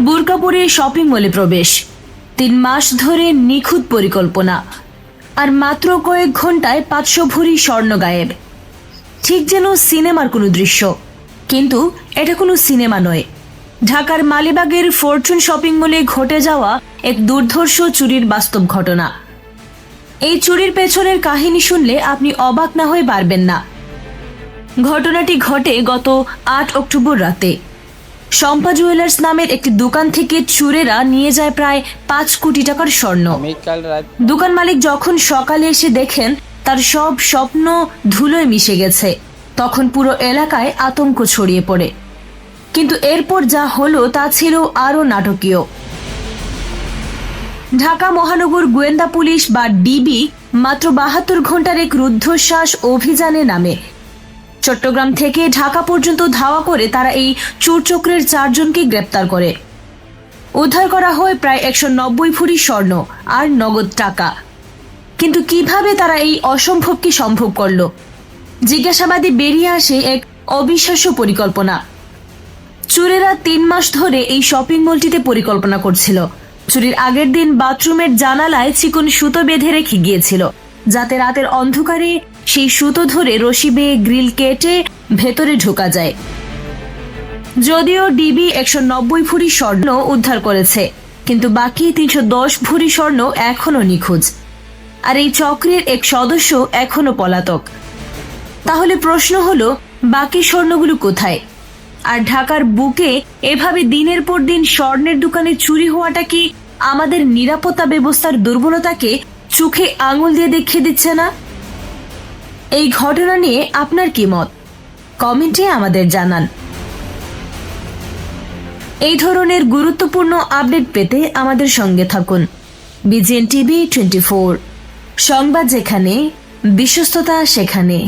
বুরকাপুরে shopping মলে প্রবেশ। তিন মাস ধরে নিখুঁত পরিকল্পনা। আর মাত্র কয়েক ঘন্টায় পাঁচশো ভরি স্বর্ণ গায়েব। ঠিক যেন সিনেমার কোনো দৃশ্য। কিন্তু এটা কোনো সিনেমা নয়। ঢাকার মালিবাগের ফরচুন শপিং মলে ঘটে যাওয়া এক দুর্ধর্ষ চুরির বাস্তব ঘটনা। এই চুরির পেছনের কাহিনী শুনলে আপনি অবাক না হয়ে পারবেন না। ঘটনাটি ঘটে গত আট অক্টোবর রাতে। শম্পা জুয়েলার্স নামের একটি দোকান থেকে চুরেরা নিয়ে যায় প্রায় পাঁচ কোটি টাকার স্বর্ণ। দোকান মালিক যখন সকালে এসে দেখেন তার সব স্বপ্ন ধুলোয় মিশে গেছে। তখন পুরো এলাকায় আতঙ্ক ছড়িয়ে পড়ে। কিন্তু এরপর যা হলো তা ছিল আরও নাটকীয়। ঢাকা মহানগর গোয়েন্দা পুলিশ বা ডিবি মাত্র বাহাত্তর ঘণ্টার এক রুদ্ধশ্বাস অভিযানে নামে। চট্টগ্রাম থেকে ঢাকা পর্যন্ত ধাওয়া করে তারা এই চোরচক্রের চারজনকে গ্রেপ্তার করে। উদ্ধার করা হয় প্রায় একশো নব্বই ভরি স্বর্ণ আর নগদ টাকা। কিন্তু কীভাবে তারা এই অসম্ভবকে সম্ভব করল? জিজ্ঞাসাবাদে বেরিয়ে আসে এক অবিশ্বাস্য পরিকল্পনা। চুরেরা তিন মাস ধরে এই শপিং মলটিতে পরিকল্পনা করছিল। চুরির আগের দিন বাথরুমের জানালায় চিকন সুতো বেঁধে রেখে গিয়েছিল, যাতে রাতের অন্ধকারে সেই সুতো ধরে রশি বেয়ে গ্রিল কেটে ভেতরে ঢোকা যায়। যদিও ডিবি একশো নব্বই ভরি স্বর্ণ উদ্ধার করেছে, কিন্তু বাকি তিনশো দশ ভরি স্বর্ণ এখনও নিখোঁজ। আর এই চক্রের এক সদস্য এখনও পলাতক। তাহলে প্রশ্ন হলো, বাকি স্বর্ণগুলো কোথায়? আর ঢাকার বুকে এভাবে দিনের পর দিন স্বর্ণের দোকানে চুরি হওয়াটা কি আমাদের নিরাপত্তা ব্যবস্থার দুর্বলতাকে চোখে আঙুল দিয়ে দেখিয়ে দিচ্ছে না? এই ঘটনা নিয়ে আপনার কি মত? কমেন্টে আমাদের জানান। এই ধরনের গুরুত্বপূর্ণ আপডেট পেতে আমাদের সঙ্গে থাকুন। BJN TV twenty four. সংবাদ যেখানে, বিশ্বস্ততা সেখানে।